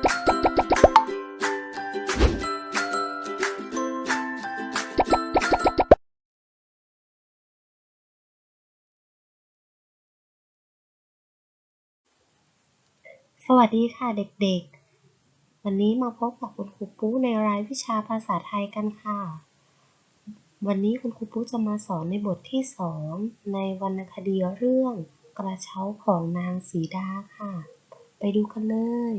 สวัสดีค่ะเด็กๆ วันนี้มาพบกับคุณครูปุ๊ในรายวิชาภาษาไทยกันค่ะ วันนี้คุณครูปุ๊จะมาสอนในบทที่สองในวรรณคดีเรื่องกระเช้าของนางสีดาค่ะ ไปดูกันเลย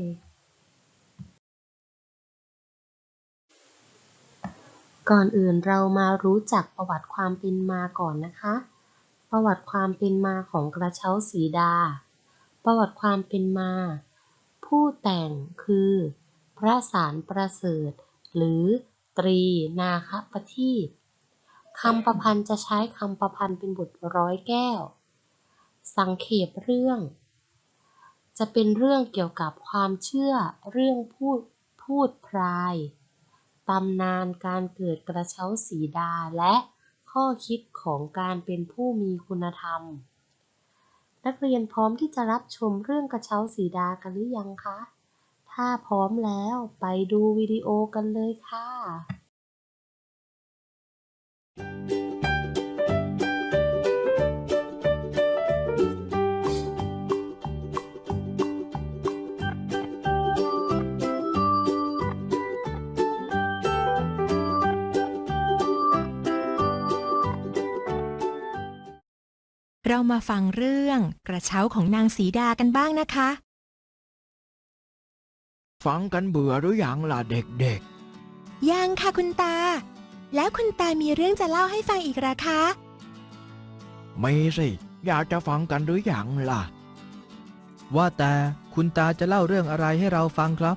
ก่อนอื่นเรามารู้จักประวัติความเป็นมาก่อนนะคะ ประวัติความเป็นมาของกระเช้าสีดา ประวัติความเป็นมา ผู้แต่งคือ พระสารประเสริฐ หรือตรีนาคประทีปคำประพันธ์จะใช้คำประพันธ์เป็นบทร้อยแก้ว สังเขปเรื่อง จะเป็นเรื่องเกี่ยวกับความเชื่อเรื่องพูดพูดพราย ตำนานการเกิดกระเช้าสีดาและข้อคิดของการเป็นผู้มีคุณธรรม นักเรียนพร้อมที่จะรับชมเรื่องกระเช้าสีดากันหรือยังคะ ถ้าพร้อมแล้วไปดูวิดีโอกันเลยค่ะ เรามาฟังเรื่องกระเช้าของนางสีดากันบ้างนะคะ ฟังกันเบื่อหรือยังล่ะเด็กยังค่ะคุณตา แล้วคุณตามีเรื่องจะเล่าให้ฟังอีกเหรอคะๆมีสิอยากจะฟังกันหรือยังล่ะ ว่าแต่คุณตาจะเล่าเรื่องอะไรให้เราฟังครับ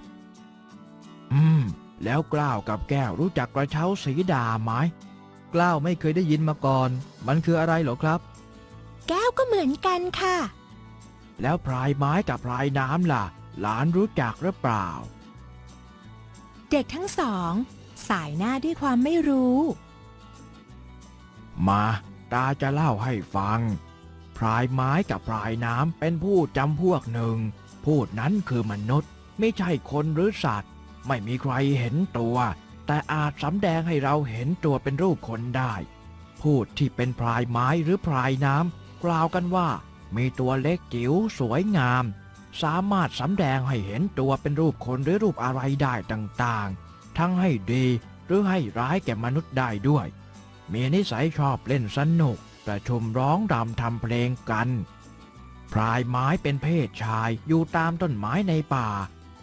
อืม แล้วกล้าวกับแก้วรู้จักกระเช้าสีดาไหม กล้าวไม่เคยได้ยินมาก่อน มันคืออะไรเหรอครับ แก้วก็เหมือนกันค่ะ แล้วพรายไม้กับพรายน้ำล่ะ หลานรู้จักหรือเปล่า เด็กทั้งสอง สายหน้าด้วยความไม่รู้ มาตาจะเล่าให้ฟังพรายไม้กับพรายน้ำเป็นผู้จำพวกหนึ่ง พูดนั้นคือมนุษย์ ไม่ใช่คนหรือสัตว์ ไม่มีใครเห็นตัว แต่อาจสำแดงให้เราเห็นตัวเป็นรูปคนได้ พูดที่เป็นพรายไม้หรือพรายน้ำ กล่าวกันว่า มีตัวเล็กจิ๋วสวยงาม สามารถสำแดงให้เห็นตัวเป็นรูปคนหรือรูปอะไรได้ต่างๆ ทั้งให้ดีหรือให้ร้ายแก่มนุษย์ได้ด้วย มีนิสัยชอบเล่นสนุก ประชุมร้องรำทำเพลงกัน พรายไม้เป็นเพศชายอยู่ตามต้นไม้ในป่า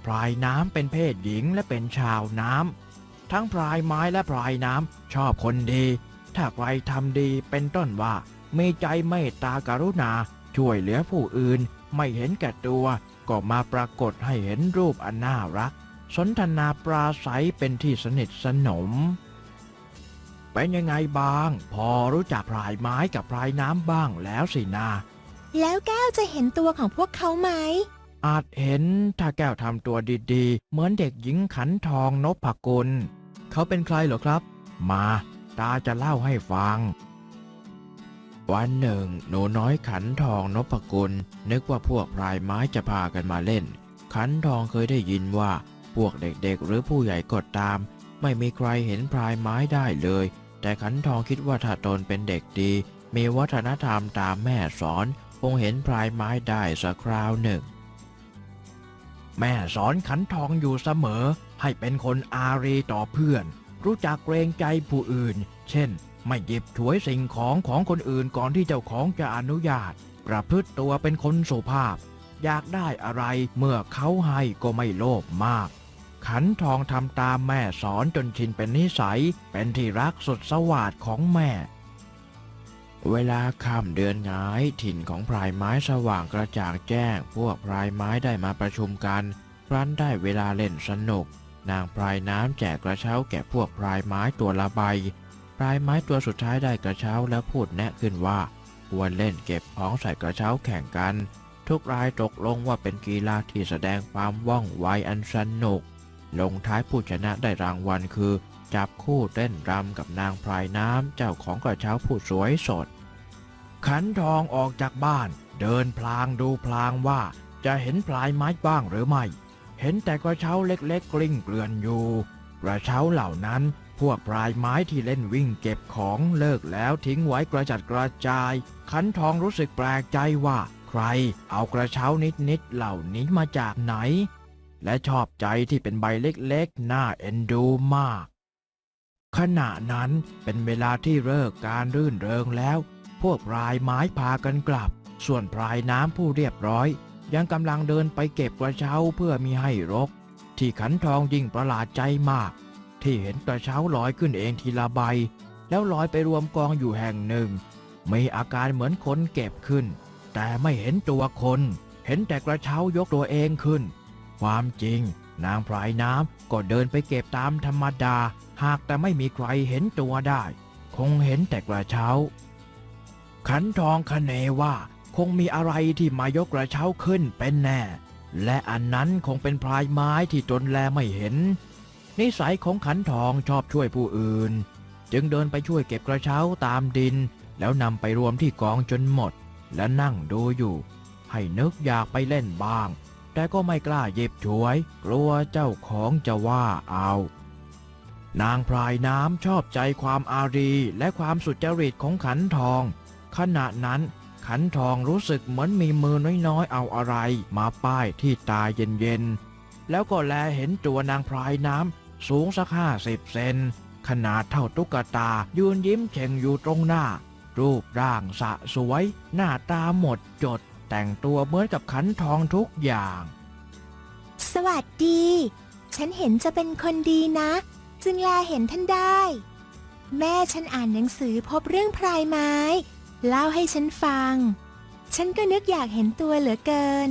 พรายน้ำเป็นเพศหญิงและเป็นชาวน้ำทั้งพรายไม้และพรายน้ำชอบคนดี ถ้าใครทำดีเป็นต้นว่า มีใจเมตตากรุณา ช่วยเหลือผู้อื่น ไม่เห็นแก่ตัว ก็มาปรากฏให้เห็นรูปอันน่ารัก สนทนาปราศัยเป็นที่สนิทสนม เป็นยังไงบ้าง พอรู้จักพรายไม้กับพรายน้ำบ้างแล้วสินาแล้วแก้วจะเห็นตัวของพวกเขาไหม อาจเห็นถ้าแก้วทำตัวดีๆ เหมือนเด็กหญิงขันทองนพกุล เขาเป็นใครเหรอครับ มา ตาจะเล่าให้ฟัง วันหนึ่ง หนูน้อยขันทองนพกุล นึกว่าพวกพรายไม้จะพากันมาเล่น ขันทองเคยได้ยินว่า พวกเด็กๆ หรือผู้ใหญ่กดตาม ไม่มีใครเห็นพรายไม้ได้เลย แต่ขันทองคิดว่าถ้าตนเป็นเด็กดี มีวัฒนธรรมตามแม่สอน คงเห็นพรายไม้ได้สักคราวหนึ่ง แม่สอนขันทองอยู่เสมอ ให้เป็นคนอารีต่อเพื่อน รู้จักเกรงใจผู้อื่น เช่น ไม่หยิบฉวยสิ่งของของคนอื่นก่อนที่เจ้าของจะอนุญาต ประพฤติตัวเป็นคนสุภาพ อยากได้อะไรเมื่อเขาให้ก็ไม่โลภมาก ขันทองทำตามแม่สอนจนชินเป็นนิสัย เป็นที่รักสุดสวาดของแม่ เวลาค่ำเดือนงายถิ่นของพรายไม้สว่างกระจ่างแจ้ง พวกพรายไม้ได้มาประชุมกันครั้นได้เวลาเล่นสนุก นางพรายน้ำแจกกระเช้าแก่พวกพรายไม้ตัวละใบ พรายไม้ตัวสุดท้ายได้กระเช้าแล้วพูดแนะขึ้นว่า ควรเล่นเก็บของใส่กระเช้าแข่งกัน ทุกรายตกลงว่าเป็นกีฬาที่แสดงความว่องไวอันสนุก ลงท้ายผู้ชนะได้รางวัลคือ จับคู่เต้นรำกับนางพรายน้ำเจ้าของกระเช้าผู้สวยสด ขันทองออกจากบ้าน เดินพลางดูพลางว่าจะเห็นพลายไม้บ้างหรือไม่ เห็นแต่กระเช้าเล็กๆกลิ้งเกลื่อนอยู่ กระเช้าเหล่านั้น พวกพรายไม้ที่เล่นวิ่งเก็บของเลิกแล้วทิ้งไว้กระจัดกระจาย ขันทองรู้สึกแปลกใจว่า ใครเอากระเช้านิดๆเหล่านี้มาจากไหน และชอบใจที่เป็นใบเล็กๆ น่าเอ็นดูมาก ขณะนั้นเป็นเวลาที่เลิกการรื่นเริงแล้ว พวกพรายไม้พากันกลับ ส่วนพรายน้ำผู้เรียบร้อย ยังกำลังเดินไปเก็บกระเช้าเพื่อมีให้รก ที่ขันทองยิ่งประหลาดใจมาก ที่เห็นกระเช้าลอยขึ้นเองทีละใบ แล้วลอยไปรวมกองอยู่แห่งหนึ่ง มีอาการเหมือนคนเก็บขึ้น แต่ไม่เห็นตัวคน เห็นแต่กระเช้ายกตัวเองขึ้น ความจริง นางพรายน้ำก็เดินไปเก็บตามธรรมดา หากแต่ไม่มีใครเห็นตัวได้ คงเห็นแต่กระเช้า ขันทองคเนว่าคงมีอะไรที่มายกกระเช้าขึ้นเป็นแน่ และอันนั้นคงเป็นพรายไม้ที่ตนแลไม่เห็น นิสัยของขันทองชอบช่วยผู้อื่น จึงเดินไปช่วยเก็บกระเช้าตามดิน แล้วนำไปรวมที่กองจนหมด และนั่งดูอยู่ ให้นึกอยากไปเล่นบ้าง แต่ก็ไม่กล้าหยิบฉวย กลัวเจ้าของจะว่าเอา นางพรายน้ำชอบใจความอารีและความสุจริตของขันทอง ขณะนั้นขันทองรู้สึกเหมือนมีมือน้อยๆ เอาอะไร มาป้ายที่ตาเย็นๆ แล้วก็แลเห็นตัวนางพรายน้ำ สูงสักห้าสิบเซน ขนาดเท่าตุ๊กตา ยืนยิ้มเฉ่งอยู่ตรงหน้า รูปร่างสะสวย หน้าตาหมดจด แต่งตัวเหมือนกับขันทองทุกอย่าง สวัสดี ฉันเห็นจะเป็นคนดีนะ จึงลาเห็นท่านได้ แม่ฉันอ่านหนังสือพบเรื่องพรายไม้ เล่าให้ฉันฟัง ฉันก็นึกอยากเห็นตัวเหลือเกิน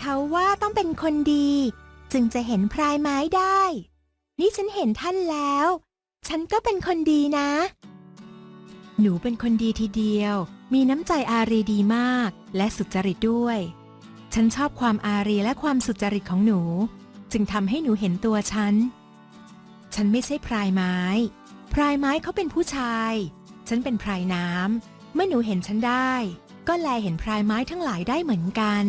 เขาว่าต้องเป็นคนดี จึงจะเห็นพรายไม้ได้ นี่ฉันเห็นท่านแล้ว ฉันก็เป็นคนดีนะ หนูเป็นคนดีทีเดียว มีน้ำใจอารีดีมาก และสุจริตด้วย ฉันชอบความอารีและความสุจริตของหนู จึงทำให้หนูเห็นตัวฉัน ฉันไม่ใช่พรายไม้ พรายไม้เขาเป็นผู้ชาย ฉันเป็นพรายน้ำเมื่อหนูเห็นฉันได้ ก็แลเห็นพรายไม้ทั้งหลายได้เหมือนกัน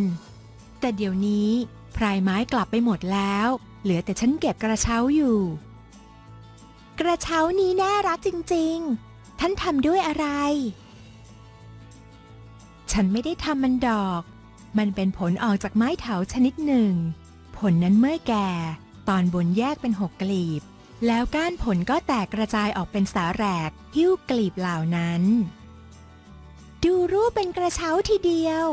แต่เดี๋ยวนี้พรายไม้กลับไปหมดแล้ว เหลือแต่ฉันเก็บกระเช้าอยู่ กระเช้านี้น่ารักจริงๆ ท่านทำด้วยอะไร ฉันไม่ได้ทำมันดอก มันเป็นผลออกจากไม้เถาชนิดหนึ่ง ผลนั้นเมื่อแก่ ตอนบนแยกเป็นหกกลีบ แล้วก้านผลก็แตกกระจายออกเป็นสาแหรกหิ้วกลีบเหล่านั้น ดูรูปเป็นกระเช้าทีเดียว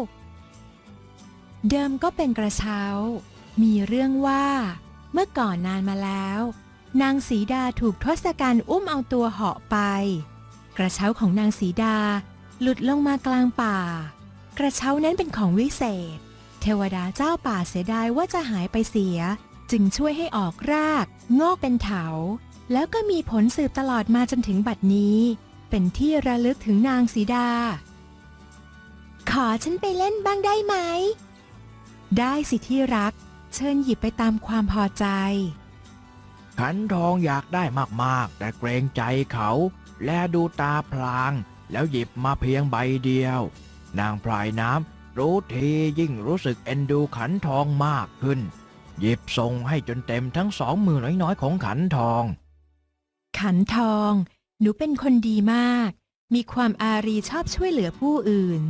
เดิมก็เป็นกระเช้า มีเรื่องว่า เมื่อก่อนนานมาแล้ว นางสีดาถูกทศกัณฐ์อุ้มเอาตัวเหาะไป กระเช้าของนางสีดาหลุดลงมากลางป่า กระเช้านั้นเป็นของวิเศษ เทวดาเจ้าป่าเสียดายว่าจะหายไปเสีย จึงช่วยให้ออกราก งอกเป็นเถา แล้วก็มีผลสืบตลอดมาจนถึงบัดนี้ เป็นที่ระลึกถึงนางสีดา ขอฉันไปเล่นบ้างได้ไหม ได้สิที่รัก เชิญหยิบไปตามความพอใจ ขันทองอยากได้มากๆ แต่เกรงใจเขา และดูตาพลาง แล้วหยิบมาเพียงใบเดียว นางพรายน้ำรู้ทียิ่งรู้สึกเอ็นดูขันทองมากขึ้น หยิบส่งให้จนเต็มทั้งสองมือน้อยๆของขันทอง ขันทอง หนูเป็นคนดีมาก มีความอารีชอบช่วยเหลือผู้อื่น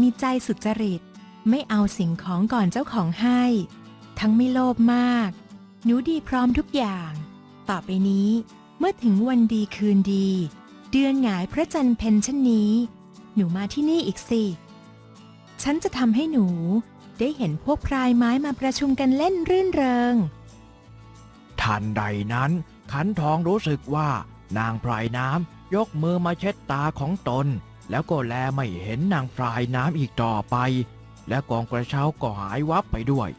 มีใจสุจริต ไม่เอาสิ่งของก่อนเจ้าของให้ ทั้งไม่โลภมาก หนูดีพร้อมทุกอย่าง ต่อไปนี้ เมื่อถึงวันดีคืนดี เดือนหงายพระจันทร์เพ็ญเช่นนี้ หนูมาที่นี่อีกสิ ฉันจะทำให้หนูได้เห็นพวกพรายไม้มาประชุมกันเล่นรื่นเริง ทันใดนั้นขันทองรู้สึกว่านางพรายน้ำยกมือมาเช็ดตาของตน แล้วก็แลไม่เห็นนางพรายน้ำอีกต่อไป และกองกระเช้าก็หายวับไปด้วย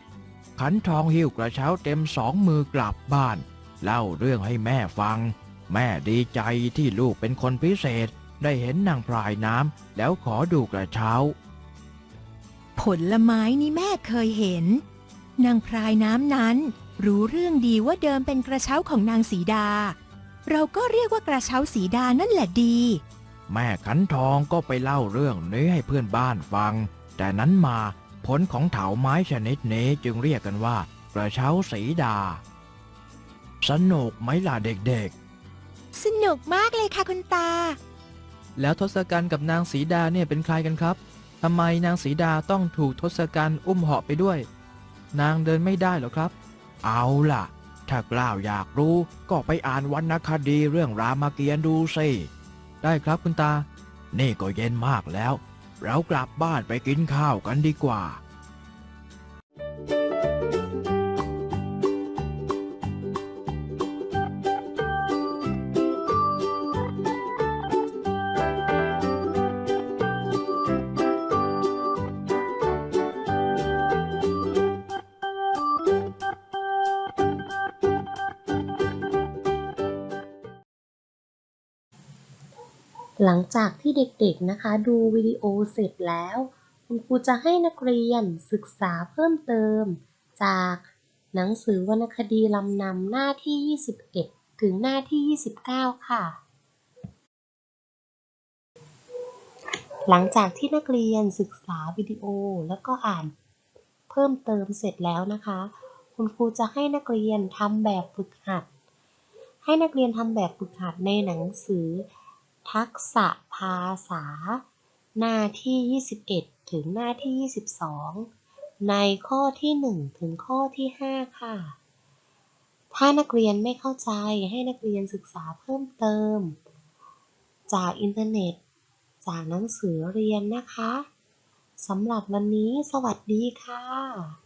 ขันทองหิ้วกระเช้าเต็มสองมือกลับบ้าน เล่าเรื่องให้แม่ฟัง แม่ดีใจที่ลูกเป็นคนพิเศษได้เห็นนางพรายน้ำแล้วขอดูกระเช้า ผลไม้นี่แม่เคยเห็น นางพรายน้ำนั้น รู้เรื่องดีว่าเดิมเป็นกระเช้าของนางสีดา เราก็เรียกว่ากระเช้าสีดานั่นแหละดี แม่ขันทองก็ไปเล่าเรื่องนี้ให้เพื่อนบ้านฟัง แต่นั้นมา ผลของเถาไม้ชนิดนี้จึงเรียกกันว่า กระเช้าสีดา สนุกไหมล่ะเด็กสนุกมากเลยค่ะคุณตา แล้วทศกัณฐ์กับนางสีดาเนี่ยเป็นใครกันครับทำไมนางสีดาต้องถูกทศกัณฐ์อุ้มเหาะไปด้วย นางเดินไม่ได้เหรอครับ ๆ เอาล่ะ ถ้ากล้าวอยากรู้ก็ไปอ่านวรรณคดีเรื่องรามเกียรติ์ดูสิ ได้ครับคุณตา นี่ก็เย็นมากแล้ว เรากลับบ้านไปกินข้าวกันดีกว่า หลังจากที่เด็กๆนะคะดูวิดีโอเสร็จแล้ว คุณครูจะให้นักเรียนศึกษาเพิ่มเติม จากหนังสือวรรณคดีลำนำหน้าที่ 21 ถึงหน้าที่ 29 ค่ะ หลังจากที่นักเรียนศึกษาวิดีโอแล้วก็อ่านเพิ่มเติมเสร็จแล้วนะคะ คุณครูจะให้นักเรียนทำแบบฝึกหัด ให้นักเรียนทำแบบฝึกหัดในหนังสือ ทักษะภาษา หน้าที่ 21 ถึงหน้าที่ 22 ในข้อที่ 1 ถึงข้อที่ 5 ค่ะ ถ้านักเรียนไม่เข้าใจให้นักเรียนศึกษาเพิ่มเติม จากอินเทอร์เน็ต จากหนังสือเรียนนะคะสำหรับวันนี้สวัสดีค่ะ